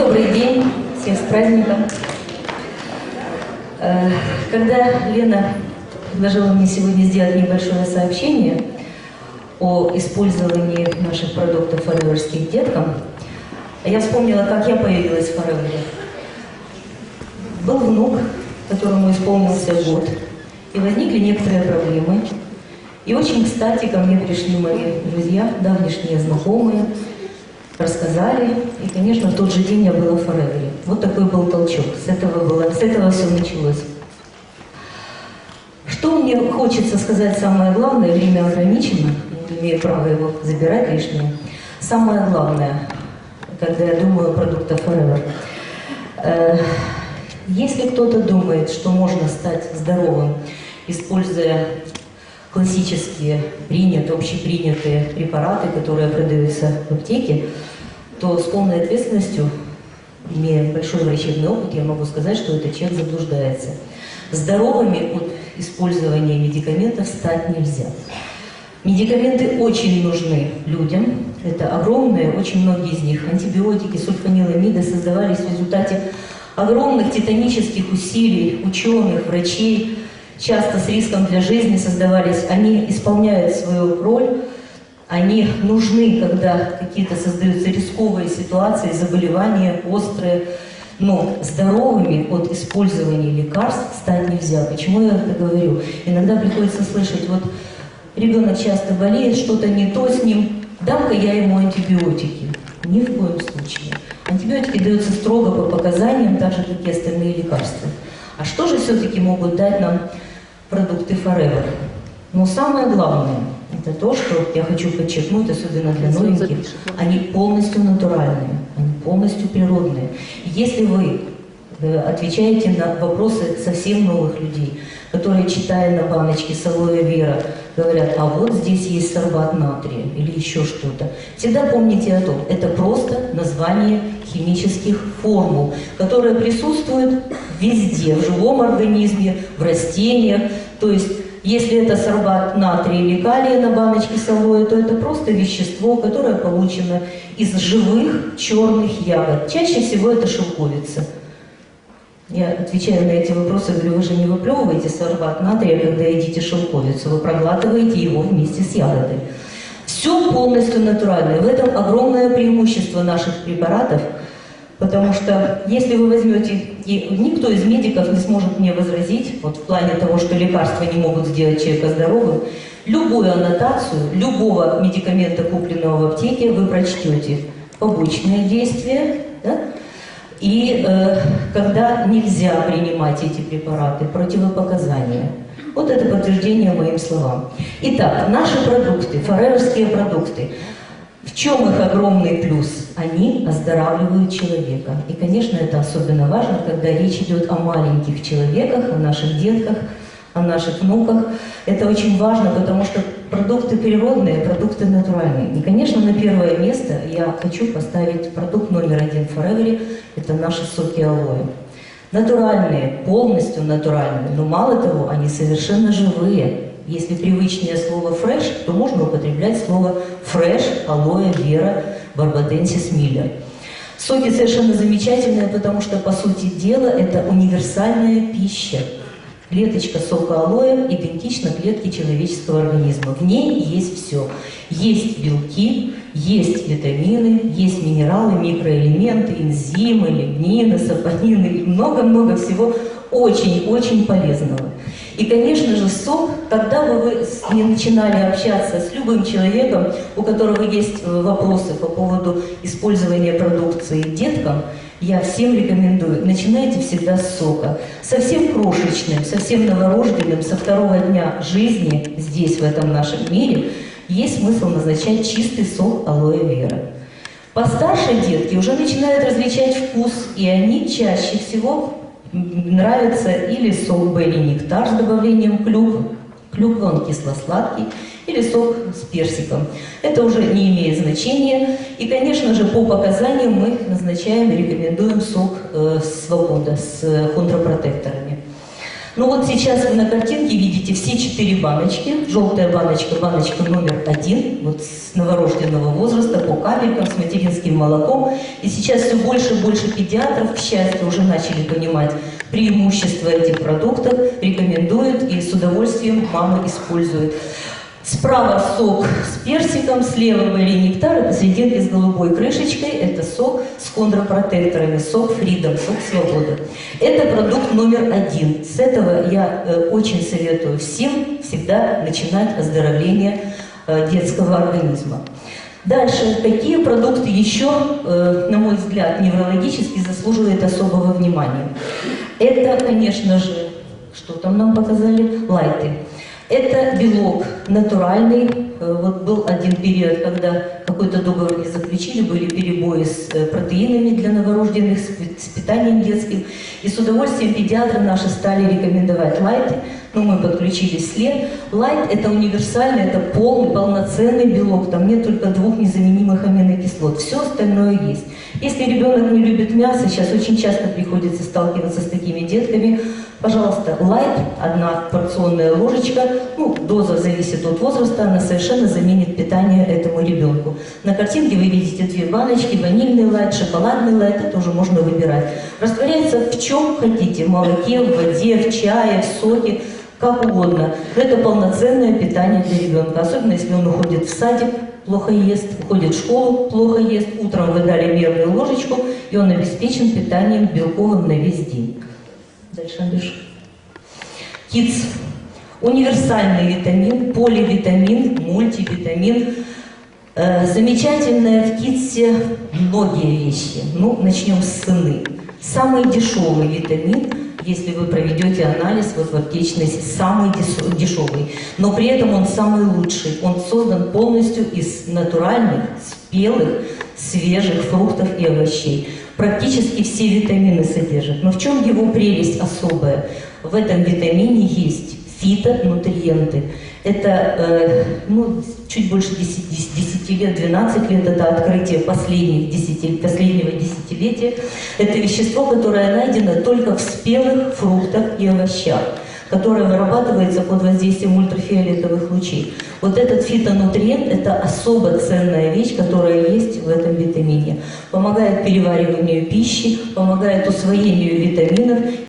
Добрый день, всех с праздником. Э, Когда Лена предложила мне сегодня сделать небольшое сообщение о использовании наших продуктов фореверских деткам, я вспомнила, как я появилась в Форевере. Был внук, которому исполнился год, и возникли некоторые проблемы. И очень кстати ко мне пришли мои друзья, давнишние знакомые, рассказали. И, конечно, в тот же день я была в Форевере. Вот такой был толчок. С этого, было, с этого все началось. Что мне хочется сказать самое главное, время ограничено, не имею права его забирать лишнее. Самое главное, когда я думаю о продуктах Forever. Э, если кто-то думает, что можно стать здоровым, используя классические, принятые, общепринятые препараты, которые продаются в аптеке, то с полной ответственностью, имея большой врачебный опыт, я могу сказать, что этот человек заблуждается. Здоровыми от использования медикаментов стать нельзя. Медикаменты очень нужны людям. Это огромные, очень многие из них, антибиотики, сульфаниламиды создавались в результате огромных титанических усилий ученых, врачей, часто с риском для жизни создавались. Они исполняют свою роль, они нужны, когда какие-то создаются рисковые ситуации, заболевания острые, но здоровыми от использования лекарств стать нельзя. Почему я это говорю? Иногда приходится слышать, вот ребенок часто болеет, что-то не то с ним, дам-ка я ему антибиотики. Ни в коем случае. Антибиотики даются строго по показаниям, так же, как и остальные лекарства. А что же все-таки могут дать нам продукты Forever? Но самое главное, это то, что я хочу подчеркнуть, особенно для новеньких, они полностью натуральные, они полностью природные. Если вы э, отвечаете на вопросы совсем новых людей, которые, читая на баночке с алоэ вера, говорят, а вот здесь есть сорбат натрия или еще что-то. Всегда помните о том, это просто название химических формул, которые присутствуют везде, в живом организме, в растениях. То есть, если это сорбат натрия или калия на баночке с то это просто вещество, которое получено из живых черных ягод. Чаще всего это шелковица. Я отвечаю на эти вопросы, говорю, вы же не выплевываете сорбат натрия, когда едите шелковицу, вы проглатываете его вместе с ягодой. Все полностью натуральное. В этом огромное преимущество наших препаратов, потому что если вы возьмете, и никто из медиков не сможет мне возразить, вот в плане того, что лекарства не могут сделать человека здоровым, любую аннотацию любого медикамента, купленного в аптеке, вы прочтете побочные действия, да? И э, когда нельзя принимать эти препараты, противопоказания. Вот это подтверждение моим словам. Итак, наши продукты, форевские продукты, чем их огромный плюс? Они оздоравливают человека. И, конечно, это особенно важно, когда речь идет о маленьких человеках, о наших детках, о наших внуках. Это очень важно, потому что продукты природные, продукты натуральные. И, конечно, на первое место я хочу поставить продукт номер один Forever – это наши соки алоэ. Натуральные, полностью натуральные, но мало того, они совершенно живые. Если привычнее слово «фреш», то можно употреблять слово «фреш», «алоэ», «вера», «барбаденсис миллер». Соки совершенно замечательные, потому что, по сути дела, это универсальная пища. Клеточка сока алоэ идентична клетке человеческого организма. В ней есть все. Есть белки, есть витамины, есть минералы, микроэлементы, энзимы, лигнины, сапонины и много-много всего очень-очень полезного. И, конечно же, сок, когда бы вы не начинали общаться с любым человеком, у которого есть э, вопросы по поводу использования продукции деткам, я всем рекомендую, начинайте всегда с сока. Совсем крошечным, совсем новорожденным, со второго дня жизни здесь, в этом нашем мире, есть смысл назначать чистый сок алоэ вера. Постарше детки уже начинают различать вкус, и они чаще всего нравятся или сок Белли Нектар с добавлением клюквы, клюквы он кисло-сладкий, или сок с персиком. Это уже не имеет значения. И, конечно же, по показаниям мы назначаем и рекомендуем сок э, свобода с контрпротекторами. Ну вот сейчас вы на картинке видите все четыре баночки. Желтая баночка, баночка номер один, вот с новорожденного возраста, по капелькам, с материнским молоком. И сейчас все больше и больше педиатров, к счастью, уже начали понимать преимущества этих продуктов, рекомендуют и с удовольствием мамы используют. Справа сок с персиком, слева варенье нектар, и посерединке с голубой крышечкой это сок с кондропротекторами, сок Freedom, сок Свобода. Это продукт номер один. С этого я э, очень советую всем всегда начинать оздоровление э, детского организма. Дальше, какие продукты еще, э, на мой взгляд, неврологически заслуживают особого внимания? Это, конечно же, что там нам показали? Лайты. Это белок натуральный. Э, вот был один период, когда какой-то договор не заключили, были перебои с э, протеинами для новорожденных, с питанием детским. И с удовольствием педиатры наши стали рекомендовать лайты. Но мы подключились след. Лайт – это универсальный, это полный, полноценный белок. Там нет только двух незаменимых аминокислот. Все остальное есть. Если ребенок не любит мясо, сейчас очень часто приходится сталкиваться с такими детками, Пожалуйста, лайт, одна порционная ложечка, ну, доза зависит от возраста, она совершенно заменит питание этому ребенку. На картинке вы видите две баночки, ванильный лайт, шоколадный лайт, это уже можно выбирать. Растворяется в чем хотите, в молоке, в воде, в чае, в соке, как угодно. Это полноценное питание для ребенка, особенно если он уходит в садик, плохо ест, уходит в школу, плохо ест, утром вы дали мерную ложечку, и он обеспечен питанием белковым на весь день. Дальше, Андрюш. КИЦ. Универсальный витамин, поливитамин, мультивитамин. Э, замечательное в КИТСе многие вещи. Ну, начнем с цены. Самый дешевый витамин, если вы проведете анализ вот в аптечной, самый дешевый. Но при этом он самый лучший. Он создан полностью из натуральных, спелых, свежих фруктов и овощей практически все витамины содержит. Но в чем его прелесть особая? В этом витамине есть фитонутриенты. Это э, ну, чуть больше 10, 10 лет, 12 лет, это открытие последних 10, последнего десятилетия. Это вещество, которое найдено только в спелых фруктах и овощах которая вырабатывается под воздействием ультрафиолетовых лучей. Вот этот фитонутриент – это особо ценная вещь, которая есть в этом витамине. Помогает перевариванию пищи, помогает усвоению витаминов